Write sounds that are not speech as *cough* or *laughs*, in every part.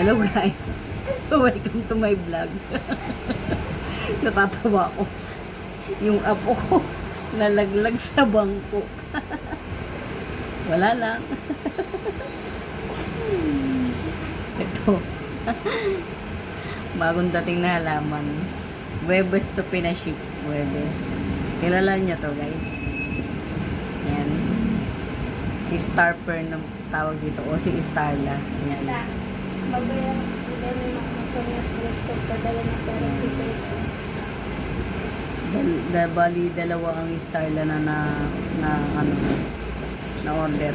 Hello guys. *laughs* Welcome to my vlog. *laughs* Natatawa ako. Yung apo ko *laughs* nalaglag sa bangko. Wala lang. Ito. Bagong dating na halaman. Webes to pinaship. Webes. Kilala niyo to guys. Yan. Si Starper ng tawag dito. O si Starla. Yan. Babayaran ko din yung mga gusto padala ng pera dito. Dal, da, bali dalawa ang Starla na na, na ano na order.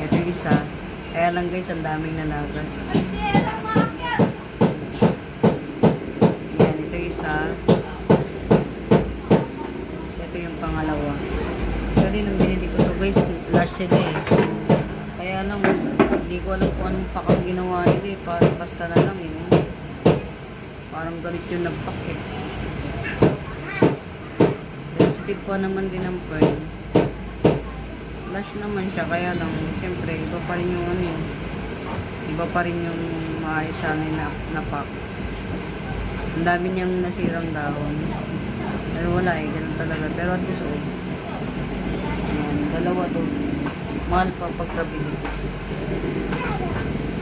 Ito yung isa. Kaya lang guys, ang daming maakyat! Yan, ito isa. Tapos ito yung pangalawa. Actually, nung binili ko to guys, last sila eh. Kaya lang, hindi ko alam kung anong pakang ginawa nila eh. Parang basta na lang eh. no? Parang galit yung nagpak eh. Sensitive pa naman din ang pearl. Flash naman siya, kaya lang, syempre, iba pa rin yung ano eh. Iba pa rin yung maayos sana yung na, napak. Ang dami niyang nasirang dahon. Pero wala eh, ganun talaga. Pero at least, oh. Ayan, dalawa to. Mahal pa pagkabili.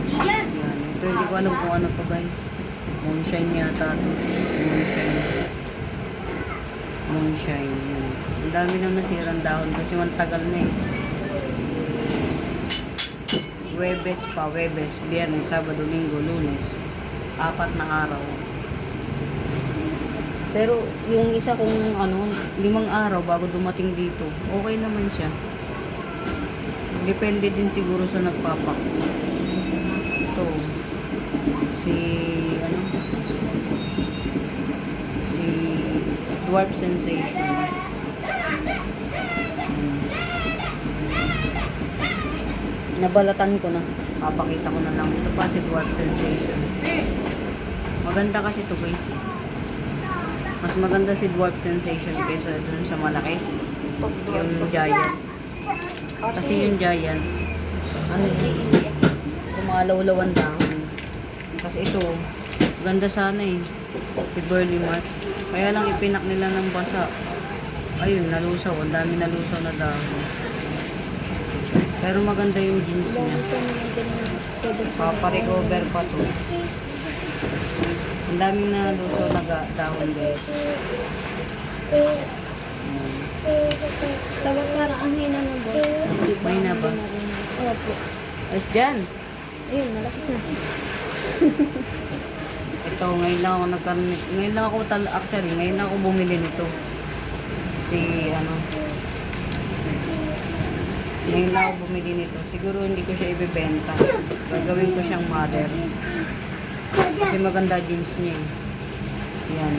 Ito hindi ko alam kung ano to guys. Moonshine yata to. Moonshine. Moonshine. Yan. Ang dami nang nasirang dahon kasi mantagal na eh. Webes pa, Webes, Biyernes, Sabado, Linggo, Lunes. Apat na araw. Pero yung isa kong ano, limang araw bago dumating dito, okay naman siya. Depende din siguro sa nagpapak. Ito. Si ano? Si Dwarf Sensation. Hmm. Nabalatan ko na. Papakita ko na lang. Ito pa si Dwarf Sensation. Maganda kasi ito guys eh. Mas maganda si Dwarf Sensation kaysa dun sa malaki. Yung Giant. Kasi yung Giant, ano eh, kumalaw-law ang dahon. Kasi ito, ganda sana eh. Si Burley Mars. Kaya lang ipinak nila ng basa. Ayun, nalusaw. Ang dami nalusaw na dahon. Pero maganda yung jeans niya. Paparecover pa to. Ang daming nalusaw na dahon guys. Ayan. Tawag para ang hina ng boss. May na ba? Opo. As dyan. Ayun, malakas na. *laughs* Ito, ngayon lang ako nagkaroon, ngayon lang ako tal actually, ngayon lang ako bumili nito. Si, ano, ngayon lang ako bumili nito. Siguro hindi ko siya ibebenta. Gagawin ko siyang mother. Kasi maganda jeans niya eh. Yan.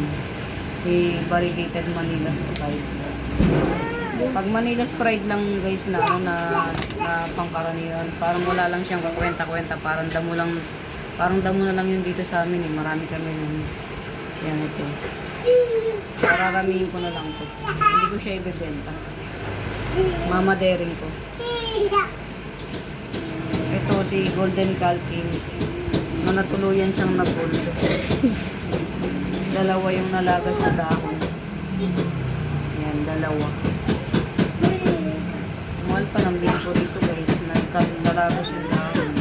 Si Variegated Manila Sprite. Pag Manila Sprite lang guys na ano na, na pangkaraniwan, parang wala lang siyang kakwenta-kwenta, parang damo lang parang damo na lang yun dito sa amin eh. Marami kami nun. Yan ito. Pararamihin ko na lang to. Hindi ko siya ibebenta. Mamadering ko. Ito si Golden Calkins na natuluyan siyang napulo. dalawa yung nalagas na dahon. Yan, dalawa. Pa ng ko dito guys. Nagkal- Nalagos yung dahon.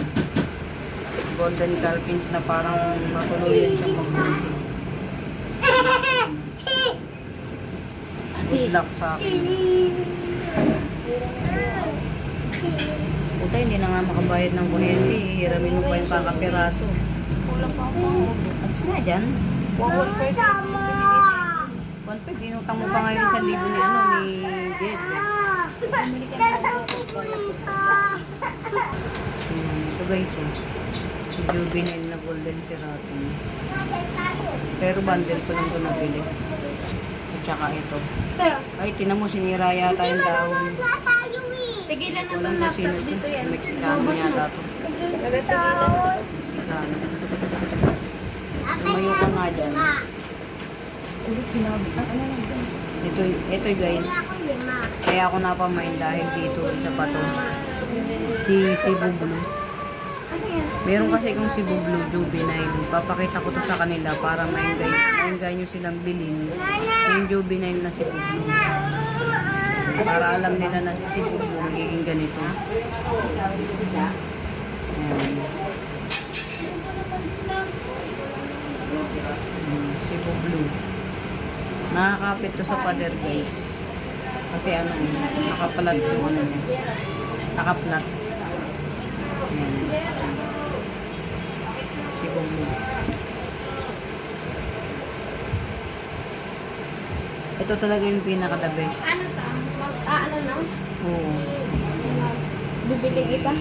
Golden Calkins na parang matuluyan siyang mapulo. Good luck sa akin. Puta, hindi na nga makabayad ng kuryente. Hiramin mo pa yung kakapiraso. Kulang pa ako. Alis nga dyan. Wawal pa ito. 1.5, inutang mo pa ngayon sa libo ni ano, ni Jed. Ito guys, oh. Si Juvenile na golden seratin. Pero bundle ko lang ito nabili. At saka ito. Ay, tinan mo, sinira yata yung dahon. tigilan na itong laptop ito. dito yan. Mexicano yata ito. Mexicano. Tumayo ka nga dyan. Ulit sinabi. Ah, ano lang ba? Ito, ito guys. Kaya ako napamain dahil dito isa pa to. Si. Ano yan? Meron kasi kung si Blue Juvenile. Papakita ko to sa kanila para ma-enjoy, ma-enjoy nyo silang bilhin. Yung juvenile na si Blue. Para alam nila na si Blue magiging ganito. Ayan. Si Blue. Nakakapit to sa pader guys. Kasi ano, nakapalag yung ano, nakaplat. Ayan. Si Blue. Ito talaga yung pinaka the best. Ano to? Mag, ah, na? Oo. Bibili kita?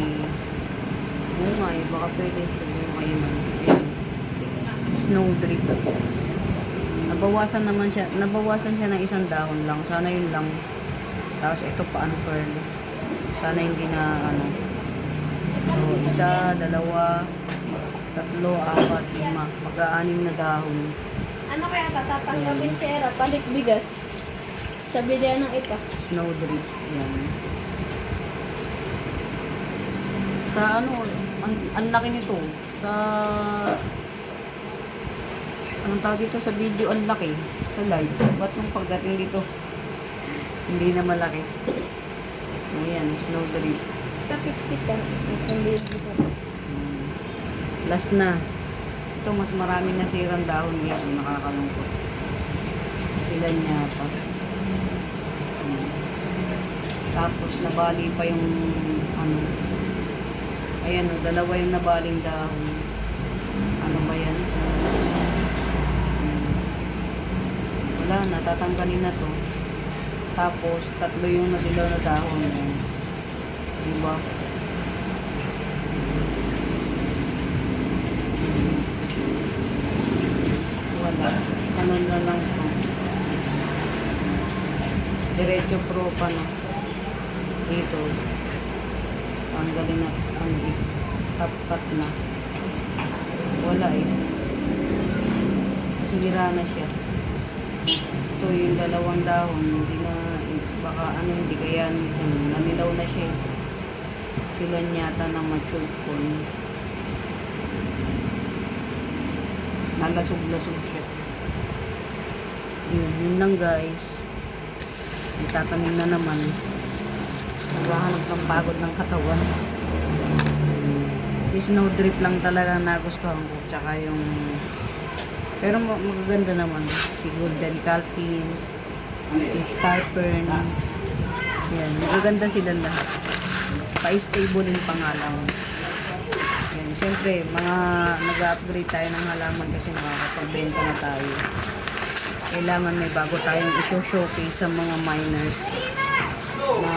Oo nga eh, baka pwede sabihin mo kayo man. Snow drip. Nabawasan naman siya, nabawasan siya ng isang dahon lang. Sana yun lang. Tapos ito pa ano pearl. Sana hindi na ano. So, isa, dalawa, tatlo, apat, lima. Mag-aanim na dahon. Ano kaya tatatanggapin si Era? Palit bigas. Sabi niya ng ito. Snow drip. Yan. Sa ano, ang, ang laki nito. Sa anong tawag dito sa video, ang laki. Sa live. Ba't nung pagdating dito, hindi na malaki. Ayan, snow drip. Sa 50 ka. Itong baby ko. Hmm. Last na. Ito, mas marami na sirang dahon guys. Yung nakakalungkot. Sila niya pa. Hmm. Tapos nabali pa yung ano. Ayan o, dalawa yung nabaling dahon. Ano ba yan? Hmm. Wala na, tatanggalin na to. Tapos, tatlo yung nadilaw na dahon. Ayan. Diba? Wala. Ano na lang to. Diretso pro pa na. Dito. Tanggalin na. Top cut na. Wala eh. Sira na siya. Ito yung dalawang dahon. Hindi na, baka ano, hindi kaya ano, nanilaw na siya. Sila yata na matured corn. Nalasog-lasog siya. Yun, yun lang guys. Itatanim na naman. Naghahanap ng pagod ng katawan. Si Snow Drip lang talaga nagustuhan ko. Tsaka yung... Pero ma- magaganda naman. Si Golden Calpins. Si Star Fern. Yan. Magaganda sila lahat. Pa-stable din pangalan. Yan. Siyempre, mga nag-upgrade tayo ng halaman kasi nakakapagbenta na tayo. Kailangan may bago tayong i-showcase sa mga miners na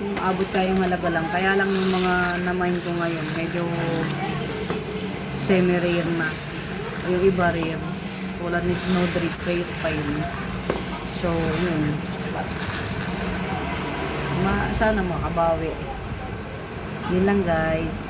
kung abot tayong halaga lang. Kaya lang yung mga na-mine ko ngayon, medyo semi-rare na. Yung iba rare. Tulad ni Snow Drip Rare pa yun. So, yun. Ma sana makabawi. Yun lang guys.